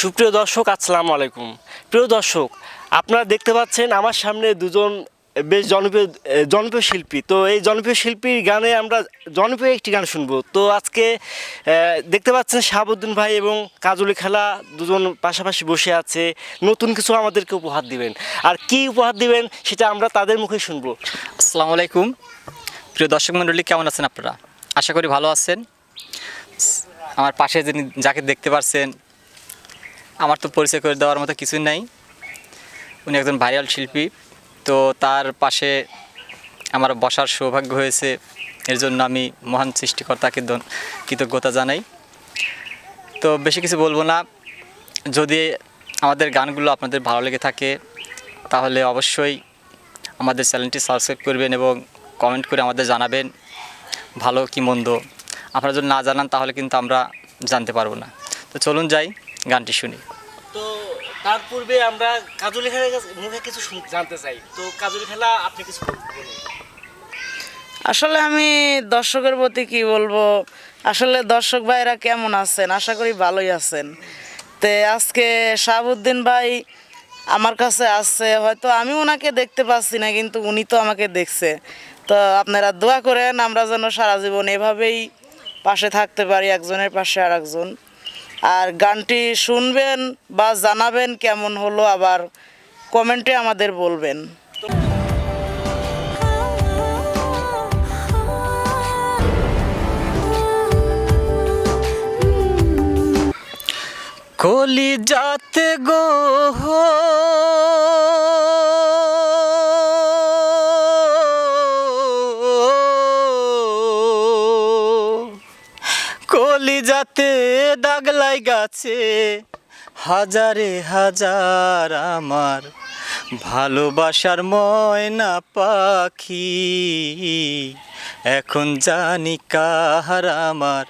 সুপ্রিয় দর্শক, আসসালামু আলাইকুম। প্রিয় দর্শক, আপনারা দেখতে পাচ্ছেন আমার সামনে দুজন বেশ জনপ্রিয় জনপ্রিয় শিল্পী। তো এই জনপ্রিয় শিল্পীর গানে আমরা জনপ্রিয় একটি গান শুনব। তো আজকে দেখতে পাচ্ছেন শাহাবুদ্দিন ভাই এবং কাজলি খেলা দুজন পাশাপাশি বসে আছে। নতুন কিছু আমাদেরকে উপহার দিবেন। আর কি উপহার দিবেন সেটা আমরা তাদের মুখে শুনব। আসসালামু আলাইকুম। প্রিয় দর্শক মণ্ডলী, কেমন আছেন আপনারা? আশা করি ভালো আছেন। আমার পাশে যিনি যাকে দেখতে পারছেন আমার তো পরিচয় করে দেওয়ার মতো কিছুই নাই। উনি একজন ভাইরাল শিল্পী, তো তার পাশে আমার বসার সৌভাগ্য হয়েছে। এর জন্য আমি মহান সৃষ্টিকর্তাকে কৃতজ্ঞতা জানাই। তো বেশি কিছু বলব না। যদি আমাদের গানগুলো আপনাদের ভালো লেগে থাকে, তাহলে অবশ্যই আমাদের চ্যানেলটি সাবস্ক্রাইব করবেন এবং কমেন্ট করে আমাদের জানাবেন, ভালো কি মন্দ। আপনারা যদি না জানান, তাহলে কিন্তু আমরা জানতে পারব না। তো চলুন যাই, গানটি শুনি। তার পূর্বে আমরা কাজলি খেলার মুখে কিছু জানতে চাই। তো কাজলি খেলা আপনি কিছু আসলে আমি দর্শকের প্রতি কি বলব? আসলে দর্শক ভাইরা কেমন আছেন? আশা করি ভালোই আছেন। তে আজকে শাহাবুদ্দিন ভাই আমার কাছে আসছে হয়তো আমি ওনাকে দেখতে পাচ্ছি না, কিন্তু উনি তো আমাকে দেখছে। তো আপনারা দোয়া করেন, আমরা যেন সারা জীবন এভাবেই পাশে থাকতে পারি, একজনের পাশে আর একজন আর গানটি শুনবেন বা জানাবেন কেমন হলো আবার কমেন্টে আমাদের বলবেন। কলি যাতে গো কলি যাতে দাগলাই গাছে হাজারে হাজার আমার ভালোবাসার ময়না পাখি। এখন জানি কাহার আমার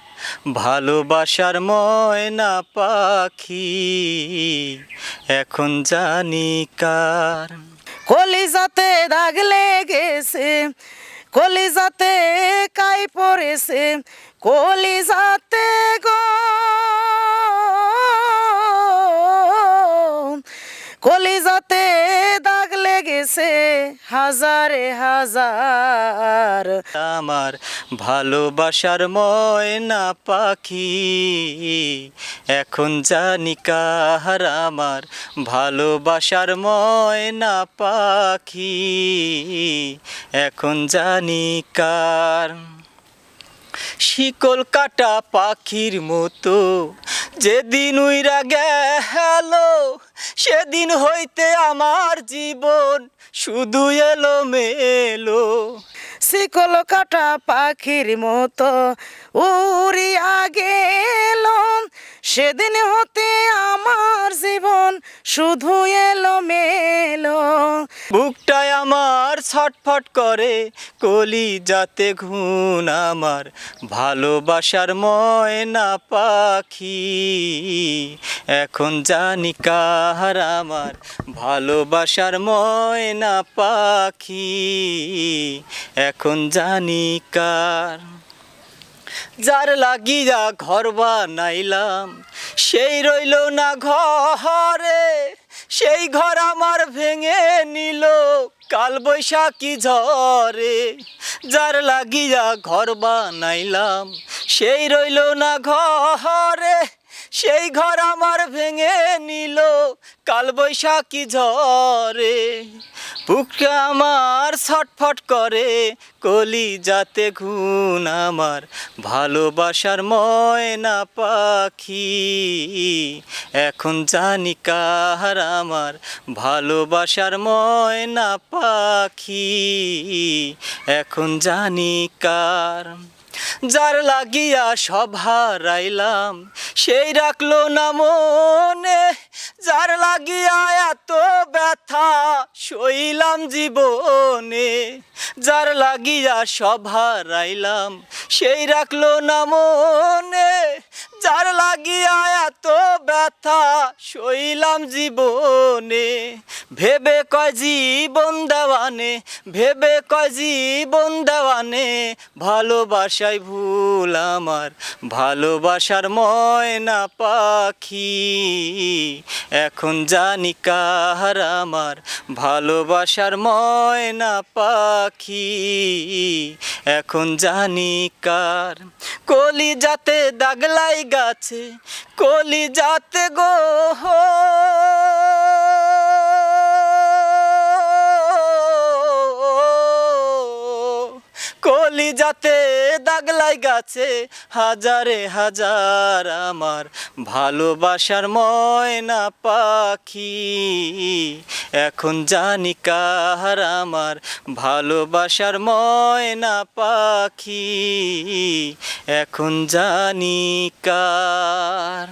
ভালোবাসার ময়না পাখি। এখন জানি কার। কলিজাতে দাগ লেগেছে, কলিজাতে কাই পড়েছে, কলিজাতে গো কলিজাতে দাগ লেগেছে হাজারে হাজার। আমার ভালোবাসার ময়না পাখি, এখন জানি কাহার আমার ভালোবাসার ময়না পাখি, এখন জানি কার শিকল কাটা পাখির মতো যেদিন উইরা গেল সেদিন হইতে আমার জীবন শুধু এলো মেলো শিকল কাটা পাখির মতো। উড়িয়া গেল সেদিন হতে আমার জীবন শুধু এলো মেলো বুকটায় আমার ছটফট করে কলি যাতে ঘুণ আমার। ভালোবাসার ময়না পাখি, এখন জানি কাহার আমার। ভালোবাসার ময়না পাখি এখন জানি কার। যার লাগিয়া ঘর বানাইলাম, সেই রইল না ঘরে, সেই ঘর আমার ভেঙে নিল, কাল বৈশাখী ঝরে যার লাগিয়া ঘর বানাইলাম, সেই রইল না ঘরে সেই ঘর আমার ভেঙে নিল কাল বৈশাখী ঝরে বুকটা আমার ছটফট করে কলি যাতে ঘুণ আমার ভালোবাসার ময়না পাখি। এখন জানি কাহার আমার ভালোবাসার ময়না পাখি। এখন জানি কার যার লাগিয়া সব হারাইলাম সেই রাখল না মনে। যার লাগিয়া এত ব্যথা, সইলাম জীবনে। যার লাগিয়া সব হারাইলাম সেই রাখল না মনে। যার লাগিয়া এত ব্যথা সইলাম জীবনে, ভেবে কয় জীবন দেওয়ানে, ভেবে কয় জীবন দেওয়ানে, ভালোবাসায় ভুল আমার, ভালোবাসার ময়না পাখি। এখন জানি কার আমার, ভালোবাসার ময়না পাখি। এখন জানি কার কলি যাতে দাগলাই গাছে কলি যাতে গো কলি যাতে দাগলাই গাছে, হাজারে হাজার আমার ভালোবাসার ময়না পাখি। এখন জানি কার আমার ভালোবাসার ময়না পাখি। এখন জানি কার